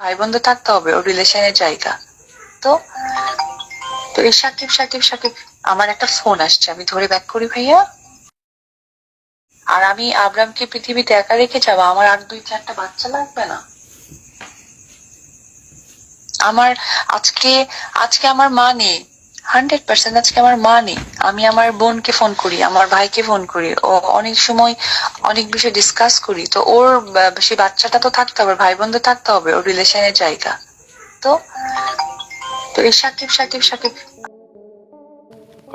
ভাই বন্ধু থাকতে হবে, ওর রিলেশনের জায়গা। তো তো এই সাকিব সাকিব সাকিব, আমার একটা ফোন আসছে, আমি ধরে ব্যাক করি ভাইয়া। আর আমি আব্রামকে পৃথিবীতে একা রেখে যাব, আমার আর দুই চারটা বাচ্চা লাগবে না। আমার আজকে আজকে আমার মা নেই। হান্ড্রেড পার্সেন্ট আজকে আমার মা নেই। আমি আমার বোনকে ফোন করি আমার ভাইকে ফোন করি। ও অনেক সময় অনেক বিষয় ডিসকাস করি। তো ওর সে বাচ্চাটা তো থাকতে হবে ভাই বোন তো থাকতে হবে ওর রিলেশনের জায়গা। তো তো এই সাকিব সাকিব সাকিব।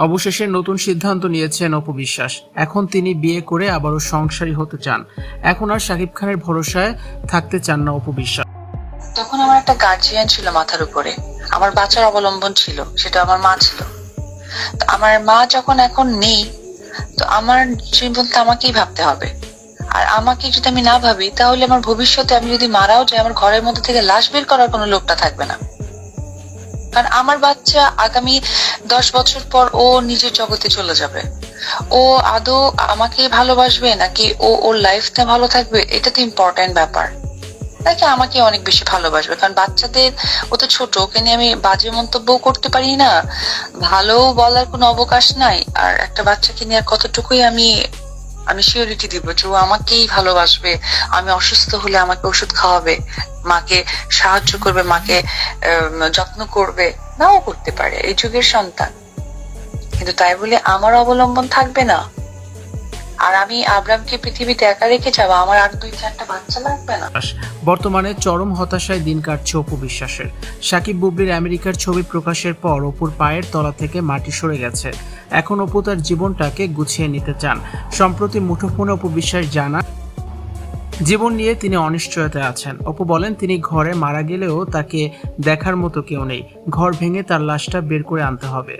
অবশেষে নতুন সিদ্ধান্ত নিয়েছেন অপু বিশ্বাস। এখন তিনি বিয়ে করে আবারও সংসারী হতে চান। এখন আর শাকিব খানের ভরসায় থাকতে চান না অপু বিশ্বাস। তখন আমার একটা গার্জিয়ান ছিল মাথার উপরে। আমার বাচ্চার অবলম্বন ছিল, সেটা আমার মা ছিল। আমার মা যখন এখন নেই, তো আমার জীবনটা আমাকেই ভাবতে হবে। আর আমাকে যদি আমি না ভাবি, তাহলে আমার ভবিষ্যতে আমি যদি মারাও যাই, আমার ঘরের মধ্যে থেকে লাশ বের করার কোনো লোকটা থাকবে না। কারণ আমার বাচ্চা আগামী দশ বছর পর ও নিজের জগতে চলে যাবে। ও আদৌ আমাকে ভালোবাসবে নাকি ও ওর লাইফটা ভালো থাকবে, এটা তো ইম্পর্টেন্ট ব্যাপার। নাকি আমাকে অনেক বেশি ভালোবাসবে। কারণ বাচ্চাদের, ও তো ছোট, ওকে নিয়ে আমি বাজে মন্তব্য করতে পারি না। ভালো বলার কোনো অবকাশ নাই। আর একটা বাচ্চাকে নিয়ে কতটুকুই আমি আমি শিওরিটি দিব যে ও আমাকেই ভালোবাসবে। আমি অসুস্থ হলে আমাকে ওষুধ খাওয়াবে, মাকে সাহায্য করবে, মাকে যত্ন করবে। নাও করতে পারে, এই যুগের সন্তান। কিন্তু তাই বলে আমার অবলম্বন থাকবে না। আর আমি আব্রামকে পৃথিবীতে একা রেখে যাব। আমার আর দুই চারটা বাচ্চা লাগবে না। বর্তমানে চরম হতাশায় দিন কাটছে অপু বিশ্বাসের। সাকিব বুবলির আমেরিকার ছবি প্রকাশের পর অপুর পায়ের তলা থেকে মাটি সরে গেছে। এখন অপু তার জীবনটাকে গুছিয়ে নিতে চান। সম্প্রতি মুঠোফোনে অপু বিশ্বাস জানা জীবন নিয়ে তিনি অনিশ্চয়তায় আছেন। অপু বলেন, তিনি ঘরে মারা গেলেও তাকে দেখার মতো কেউ নেই। ঘর ভেঙে তার লাশটা বের করে আনতে হবে।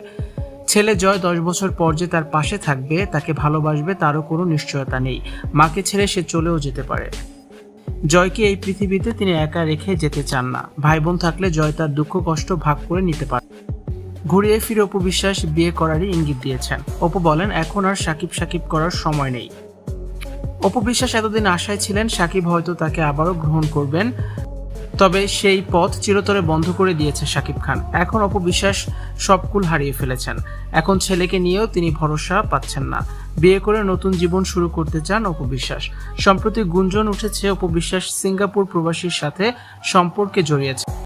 ছেলে জয় দশ বছর পর যে তার পাশে থাকবে, তাকে ভালোবাসবে, তারও কোনো নিশ্চয়তা নেই। মাকে ছেড়ে সে চলেও যেতে পারে। জয়কে এই পৃথিবীতে তিনি একা রেখে যেতে চান না। ভাই বোন থাকলে জয় তার দুঃখ, কষ্ট ভাগ করে নিতে পারে। ঘুরিয়ে ফিরে অপু বিশ্বাস বিয়ে করারই ইঙ্গিত দিয়েছেন। অপু বলেন, এখন আর সাকিব সাকিব করার সময় নেই। অপু বিশ্বাস এতদিন আশায় ছিলেন, সাকিব হয়তো তাকে আবারও গ্রহণ করবেন। তবে সেই পথ চিরতরে বন্ধ করে দিয়েছে শাকিব খান। এখন অপবিশ্বাস সবকুল হারিয়ে ফেলেছেন। এখন ছেলেকে নিয়েও তিনি ভরসা পাচ্ছেন না। বিয়ে করে নতুন জীবন শুরু করতে চান অপবিশ্বাস। সম্প্রতি গুঞ্জন উঠেছে অপবিশ্বাস সিঙ্গাপুর প্রবাসীর সাথে সম্পর্কে জড়িয়েছে।